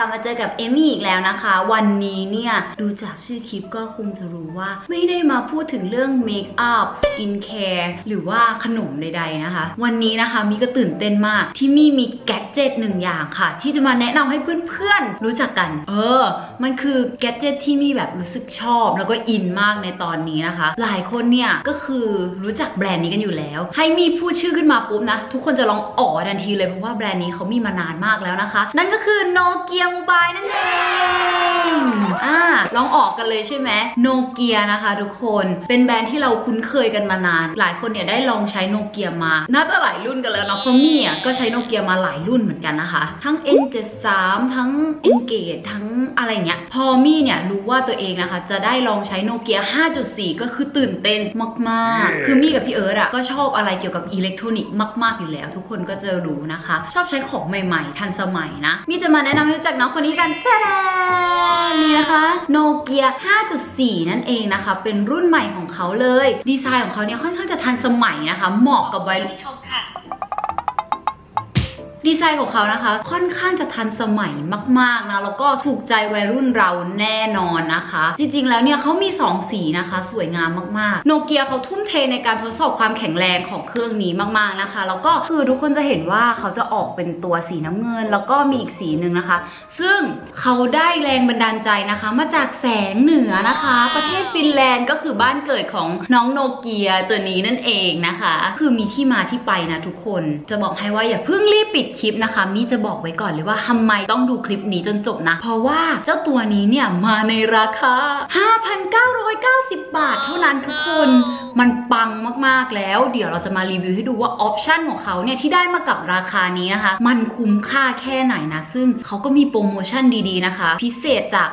กลับมาเจอกับเอมี่อีกแล้วนะคะ วันนี้เนี่ยดูจากชื่อคลิปก็คงจะรู้ว่า ไม่ได้มาพูดถึงเรื่องเมคอัพสกินแคร์หรือว่าขนมใดๆนะคะ วันนี้นะคะมีก็ตื่นเต้นมากที่มีมีแกดเจิตหนึ่งอย่างค่ะ ที่จะมาแนะนำให้เพื่อนๆรู้จักกัน เออ มันคือแกดเจิตที่มีแบบรู้สึกชอบ แล้วก็อินมากในตอนนี้นะคะ หลายคนเนี่ยก็คือรู้จักแบรนด์นี้กันอยู่แล้ว ให้มีพูดชื่อขึ้นมาปุ๊บนะทุกคนจะลองอ๋อทันทีเลยเพราะว่าแบรนด์นี้เขามีมานานมากแล้วนะคะ นั่นก็คือโนเกียมบายนั่นเอง อ่าลองออกกันเลยใช่ไหมโนเกียนะคะทุกคนเป็นแบรนด์ที่เราคุ้นเคยกันมานาน หลายคนเนี่ยได้ลองใช้โนเกียมา น่าจะหลายรุ่นกันแล้วเนาะเพราะมี่อะก็ใช้โนเกียมาหลายรุ่นเหมือนกันนะคะ ทั้ง N73 ทั้ง Engage ทั้งอะไรเงี้ยพอมี่เนี่ยรู้ว่าตัวเองนะคะ จะได้ลองใช้โนเกีย 5.4 ก็คือตื่นเต้นมากๆ คือมี่กับพี่เอิร์ธอะก็ชอบอะไรเกี่ยวกับอิเล็กทรอนิกส์มาก ๆ อยู่แล้ว ทุกคนก็จะรู้นะคะ ชอบใช้ของใหม่ ๆ ทันสมัยนะมี่จะมาแนะนำให้รู้จักน้องคนนี้กันจ้าดานี่นะคะโนเกีย 5.4 นั่นเองนะคะ เป็นรุ่นใหม่ของเขาเลย ดีไซน์ของเขาเนี่ยค่อนข้างจะทันสมัยนะคะ เหมาะกับวัยรุ่นชมค่ะ ดีไซน์ของเขานะคะ ค่อนข้างจะทันสมัยมากๆนะแล้วก็ถูกใจวัยรุ่นเราแน่นอนนะคะ จริงๆ แล้วเนี่ยเขามี 2 สีนะคะ สวยงามมากๆโนเกียเขาทุ่มเทในการทดสอบความแข็งแรงของเครื่องนี้มากๆนะคะ แล้วก็คือทุกคนจะเห็นว่าเขาจะออกเป็นตัวสีน้ำเงิน แล้วก็มีอีกสีหนึ่งนะคะ ซึ่งเขาได้แรงบันดาลใจนะคะ มาจากแสงเหนือนะคะ ประเทศฟินแลนด์ก็คือบ้านเกิดของน้องโนเกียตัวนี้นั่นเองนะคะ คือมีที่มาที่ไปนะทุกคนจะบอกให้ว่าอย่าเพิ่งรีบปิดคลิปนะคะมีจะบอกไว้ก่อนเลยว่าทำไมต้องดูคลิปนี้จนจบนะ เพราะว่าเจ้าตัวนี้เนี่ยมาในราคา 5,990 บาทเท่านั้นทุกคนมันปังมากๆแล้ว เดี๋ยวเราจะมารีวิวให้ดูว่าออปชันของเขาเนี่ยที่ได้มากับราคานี้นะคะ มันคุ้มค่าแค่ไหนนะ ซึ่งเขาก็มีโปรโมชั่นดีๆนะคะ พิเศษจาก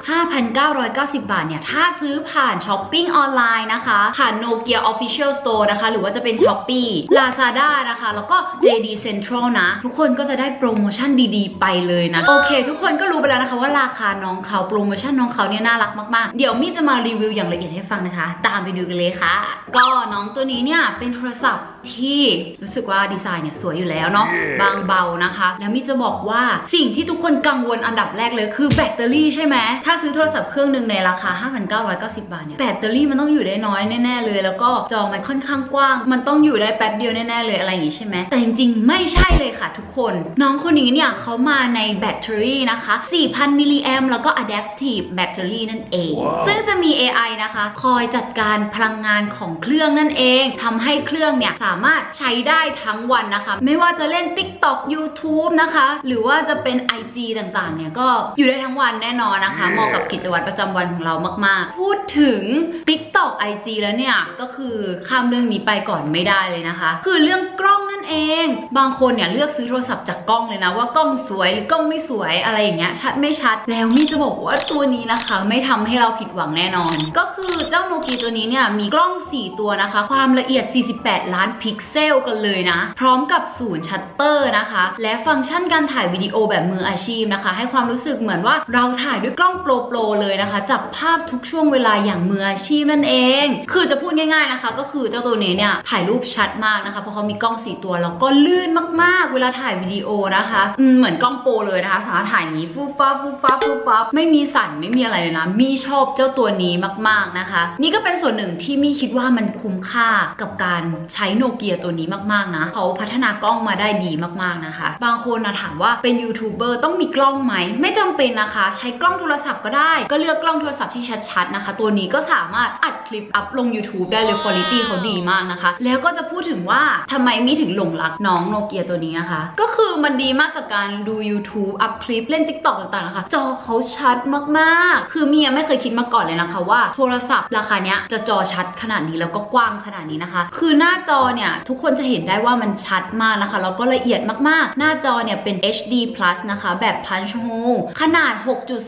5,990 บาทเนี่ย ถ้าซื้อผ่านช้อปปิ้งออนไลน์นะคะผ่าน Nokia Official Store นะคะ หรือว่าจะเป็น Shopee Lazada นะคะ แล้วก็ JD Central นะ ทุกคนก็จะได้โปรโมชั่นดีๆ ไปเลยนะ โอเค ทุกคนก็รู้ไปแล้วนะคะว่าราคาน้องเขาโปรโมชั่นน้องเขาเนี่ยน่ารักมากๆ เดี๋ยวมี่จะมารีวิวอย่างละเอียดให้ฟังนะคะ ตามไปดูกันเลยค่ะก็น้องตัวนี้เนี่ยเป็นโทรศัพท์ที่รู้สึกว่าดีไซน์เนี่ยสวยอยู่แล้วเนาะบางเบานะคะ แล้วมี่จะบอกว่าสิ่งที่ทุกคนกังวลอันดับแรกเลยคือแบตเตอรี่ใช่ไหมถ้าซื้อโทรศัพท์เครื่องหนึ่งในราคา 5,990 บาทเนี่ยแบตเตอรี่มันต้องอยู่ได้น้อยแน่ๆเลย แล้วก็จอมันค่อนข้างกว้าง มันต้องอยู่ได้แป๊บเดียวแน่ๆเลยอะไรอย่างงี้ใช่ไหมแต่จริงๆ ไม่ใช่เลยค่ะทุกคน น้องคนนี้เนี่ยเขามาในแบตเตอรี่นะคะ 4,000 มิลลิแอมแล้วก็ adaptive battery นั่นเองซึ่งจะมี AI นะคะ คอยจัดการพลังงานของเครื่องนั่นเองทำให้เครื่องเนี่ยสามารถใช้ได้ทั้งวันนะคะ ไม่ว่าจะเล่น TikTok YouTube นะคะ หรือว่าจะเป็น IG ต่างๆ เนี่ยก็อยู่ได้ทั้งวันแน่นอนนะคะเหมาะกับกิจวัตรประจำวันของเรามาก ๆ พูดถึง TikTok IG แล้วเนี่ย ก็คือข้ามเรื่องนี้ไปก่อนไม่ได้เลยนะคะ คือเรื่องกล้อง นั่นเอง บางคนเนี่ยเลือกซื้อโทรศัพท์จากกล้องเลยนะว่ากล้องสวยหรือกล้องไม่สวยอะไรอย่างเงี้ยชัดไม่ชัดแล้วมี่จะบอกว่าตัวนี้นะคะ ไม่ทำให้เราผิดหวังแน่นอน ก็คือเจ้าโนกีตัวนี้เนี่ยมีกล้อง 4 ตัวนะคะ ความละเอียด 48 ล้านพิกเซลกันเลยนะ พร้อมกับศูนย์ชัตเตอร์นะคะ และฟังก์ชันการถ่ายวิดีโอแบบมืออาชีพนะคะ ให้ความรู้สึกเหมือนว่าเราถ่ายด้วยกล้องโปรโปรเลยนะคะ จับภาพทุกช่วงเวลาอย่างมืออาชีพนั่นเอง คือจะพูดง่ายๆนะคะ ก็คือเจ้าตัวนี้เนี่ยถ่ายรูปชัดมากนะคะเพราะเขามีกล้อง4ตัวแล้วก็ลื่นมากๆ เวลาถ่ายวิดีโอนะคะเหมือนกล้องโปรเลยนะคะ สามารถถ่ายอย่างนี้ฟูฟ้าฟูฟ้าฟูฟ้าไม่มีสั่นไม่มีอะไรเลยนะมีชอบเจ้าตัวนี้มากๆนะคะ นี่ก็เป็นส่วนหนึ่งที่มี่คิดว่ามันคุ้มค่ากับการใช้โนเกียตัวนี้มากๆนะเขาพัฒนากล้องมาได้ดีมากๆนะคะ บางคนนะถามว่าเป็นยูทูบเบอร์ต้องมีกล้องไหม ไม่จำเป็นนะคะ ใช้กล้องโทรศัพท์ก็ได้ ก็เลือกกล้องโทรศัพท์ที่ชัดๆนะคะ ตัวนี้ก็สามารถอัดคลิปอัพลง YouTube ได้เลยคุณภาพเขาดีมากนะคะ แล้วก็จะพูดถึงว่าทำไมมี่ถึงหลงรักน้องโนเกียตัวนี้นะคะ ก็คือมันดีมากกับการดู YouTube อัพคลิปเล่น TikTok ต่างๆนะคะ จอเขาชัดมากๆ คือเมียไม่เคยคิดมาก่อนเลยนะคะ ว่าโทรศัพท์ราคาเนี้ยจะจอชัดขนาดนี้แล้วก็กว้างขนาดนี้นะคะ คือหน้าจอเนี่ยทุกคนจะเห็นได้ว่ามันชัดมากนะคะแล้วก็ละเอียดมากๆ หน้าจอเนี่ยเป็น HD Plus นะคะ แบบ Punch Hole ขนาด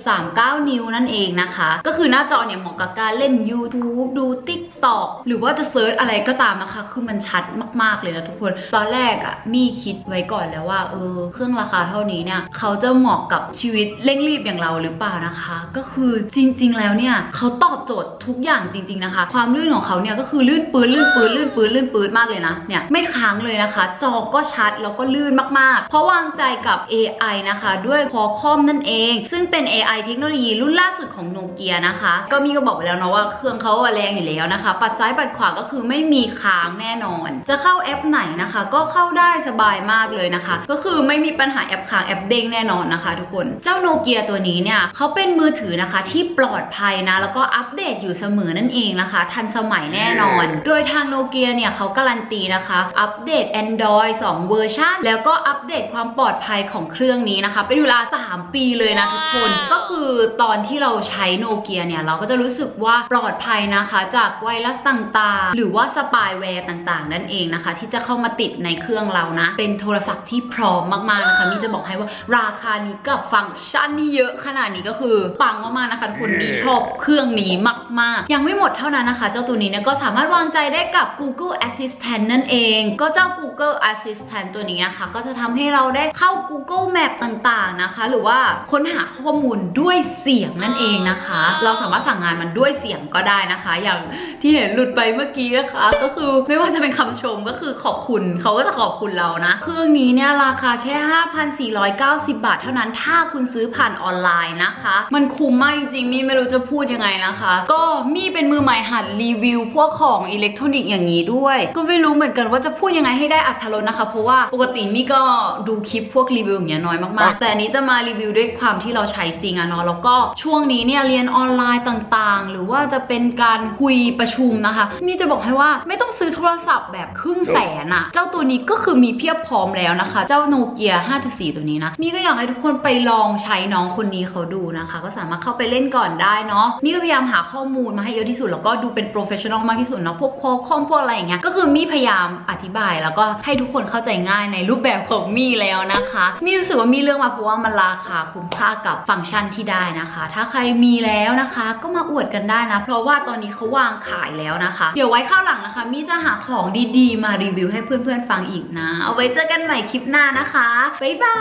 6.39 นิ้วนั่นเองนะคะ ก็คือหน้าจอเนี่ยเหมาะกับการเล่น YouTube ดู TikTok หรือว่าจะเซิร์ชอะไรก็ตามนะคะ คือมันชัดมากๆเลยนะทุกคนตอนแรกอะมี่คิดไว้ก่อนแล้วว่าเออเครื่องราคาเท่านี้เนี่ยเขาจะเหมาะกับชีวิตเร่งรีบอย่างเราหรือเปล่านะคะ ก็คือจริง ๆ แล้วเนี่ยเขาตอบโจทย์ทุกอย่างจริง ๆนะคะ ความลื่นของเขาเนี่ยก็คือลื่นปืนลื่นปืนลื่นปืนลื่นปืนมากเลยนะเนี่ยไม่ค้างเลยนะคะ จอก็ชัดแล้วก็ลื่นมากๆ เพราะวางใจกับ AI นะคะ ด้วยคอคอมนั่นเอง ซึ่งเป็น AI เทคโนโลยีรุ่นล่าสุดของโนเกียนะคะ ก็มีก็บอกไปแล้วเนาะว่าเครื่องเขาแรงอยู่แล้วนะคะ ปัดซ้ายปัดขวาก็คือไม่มีค้างแน่นอน จะเข้าแอปไหนนะคะก็เข้าได้สบายมากเลยนะคะ ก็คือไม่มีปัญหาแอปค้างแอปเด้งแน่นอนนะคะ ทุกคนเจ้าโนเกียตัวนี้เนี่ยเขาเป็นมือถือนะคะที่ปลอดภัยนะ แล้วก็อัปเดตอยู่เสมอนั่นเองนะคะ ทันสมัยแน่นอน โดยทางโนเกียเนี่ยเขาการันตีนะคะ อัปเดต Android 2 เวอร์ชันแล้วก็อัปเดตความปลอดภัยของเครื่องนี้นะคะ เป็นเวลา 3 ปีเลยนะทุกคนก็คือตอนที่เราใช้โนเกียเนี่ยเราก็จะรู้สึกว่าปลอดภัยนะคะ จากไวรัสต่างๆ หรือว่าสปายแวร์ต่างๆ นั่นเองนะคะ ที่จะเข้ามาติดในเครื่องเรานะ เป็นโทรศัพท์ที่พร้อมมากๆนะคะมีจะบอกให้ว่าราคานี้กับฟังก์ชันที่เยอะขนาดนี้ก็คือปังมากๆนะคะทุกคนมีชอบเครื่องนี้มากๆ ยังไม่หมดเท่านั้นนะคะ เจ้าตัวนี้เนี่ยก็สามารถวางใจได้กับ Google Assistant นั่นเอง ก็เจ้า Google Assistant ตัวนี้นะคะ ก็จะทำให้เราได้เข้า Google Map ต่างๆนะคะ หรือว่าค้นหาข้อมูลด้วยเสียงนั่นเองนะคะ เราสามารถสั่งงานมันด้วยเสียงก็ได้นะคะ อย่างที่เห็นหลุดไปเมื่อกี้นะคะ ก็คือไม่ว่าจะเป็นคำชมก็คือขอบคุณเขาก็จะขอบคุณเรานะ เครื่องนี้เนี่ยราคาแค่ 5,490 บาท เท่านั้นถ้าคุณซื้อผ่านออนไลน์นะคะ มันคุ้มมากจริงๆมี่ไม่รู้จะพูดยังไงนะคะ ก็มี่เป็นมือใหม่หัดรีวิว พวกของอิเล็กทรอนิกส์อย่างนี้ด้วย ก็ไม่รู้เหมือนกันว่าจะพูดยังไงให้ได้อัธรสนะคะ เพราะว่าปกติมี่ก็ดูคลิปพวกรีวิวอย่างเงี้ยน้อยมากๆ แต่อันนี้จะมารีวิวด้วยความที่เราใช้จริงอะเนาะแล้วก็ช่วงนี้เนี่ยเรียนออนไลน์ต่างๆ หรือว่าจะเป็นการคุยประชุมนะคะ มี่จะบอกให้ว่าไม่ต้องซื้อโทรศัพท์แบบครึ่งแสนอะเจ้าตัวนี้ก็คือมีเพียบพร้อมแล้วนะคะ เจ้าโนเกีย5.4 ตัวนี้นะ มี่ก็อยากให้ทุกคนไปลองใช้น้องคนนี้เขาดูนะคะ ก็สามารถเข้าไปเล่นก่อนได้เนาะ มี่ก็พยายามหาข้อมูลมาให้เยอะที่สุด แล้วก็ดูเป็นโปรเฟชชั่นอลมากที่สุดเนาะ พวกคอคอมพวกอะไรอย่างเงี้ย ก็คือมี่พยายามอธิบายแล้วก็ให้ทุกคนเข้าใจง่ายในรูปแบบของมี่แล้วนะคะ มี่รู้สึกว่ามี่เลือกมาเพราะว่ามันราคาคุ้มค่ากับฟังก์ชันที่ได้นะคะ ถ้าใครมีแล้วนะคะ ก็มาอวดกันได้นะ เพราะว่าตอนนี้เขาวางขายแล้วนะคะ เดี๋ยวไว้ข้าวหลังนะคะ มี่จะหาของดีๆ มารีวิวให้เพื่อนๆฟังอีกนะ เอาไว้เจอกันใหม่คลิปหน้านะคะ บ๊ายบา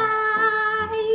ย